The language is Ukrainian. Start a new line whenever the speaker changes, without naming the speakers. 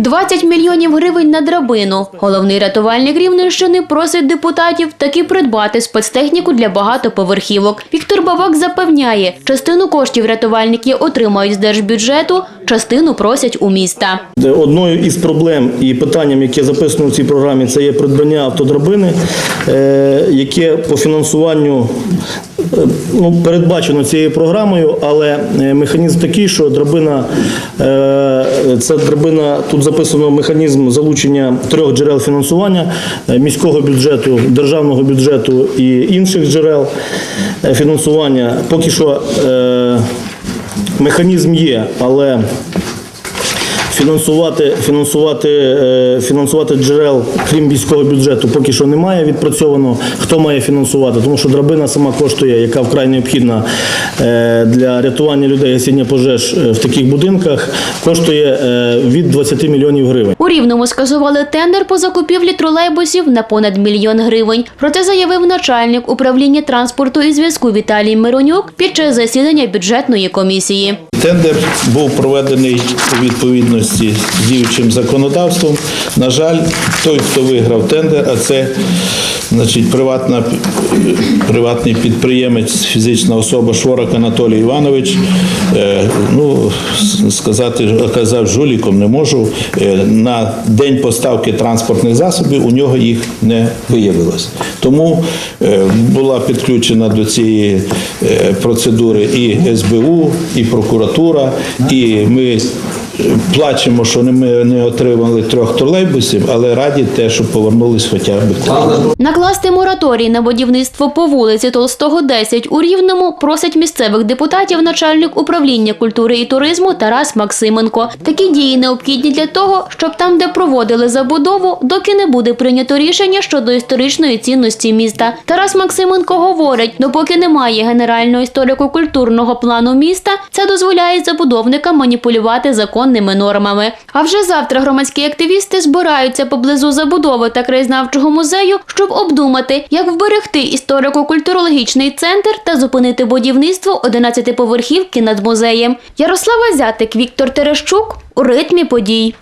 20 мільйонів гривень на драбину. Головний рятувальник Рівненщини просить депутатів таки придбати спецтехніку для багатоповерхівок. Віктор Бабак запевняє, частину коштів рятувальники отримають з держбюджету, частину просять у міста.
Одною із проблем і питанням, яке записано в цій програмі, це є придбання автодрабини, е, яке по фінансуванню ну, передбачено цією програмою, але е, механізм такий, що драбина, це драбина, тут записано механізм залучення трьох джерел фінансування е, міського бюджету, державного бюджету і інших джерел е, фінансування. Поки що механізм є, але Фінансувати, фінансувати, е, фінансувати джерел, крім міського бюджету, поки що немає відпрацьовано. Хто має фінансувати? Тому що драбина сама коштує, яка вкрай необхідна е, для рятування людей гасіння пожеж е, в таких будинках, коштує від 20 мільйонів гривень.
У Рівному скасували тендер по закупівлі тролейбусів на понад мільйон гривень. Про це заявив начальник управління транспорту і зв'язку Віталій Миронюк під час засідання бюджетної комісії.
Тендер був проведений у відповідності з діючим законодавством. На жаль, той, хто виграв тендер, а це значить, приватна, приватний підприємець, фізична особа Шворак Анатолій Іванович, е, ну, сказати, оказав жуліком не можу. Е, На день поставки транспортних засобів у нього їх не виявилось. Тому е, була підключена до цієї процедури і СБУ, і прокуратура, і ми плачемо, що не- ми не отримали трьох тролейбусів, але раді те, що повернулись хоча б три.
Накласти мораторій на будівництво по вулиці Толстого 10 у Рівному просить місцевих депутатів начальник управління культури і туризму Тарас Максименко. Такі дії необхідні для того, щоб там, де проводили забудову, доки не буде прийнято рішення щодо історичної цінності міста. Тарас Максименко говорить, допоки немає генерального історико-культурного плану міста, це дозволяє забудовникам маніпулювати законними нормами. А вже завтра громадські активісти збираються поблизу забудови та краєзнавчого музею, щоб обдумати, як вберегти історико-культурологічний центр та зупинити будівництво 11-поверхівки над музеєм. Ярослава Зятик, Віктор Терещук у ритмі подій.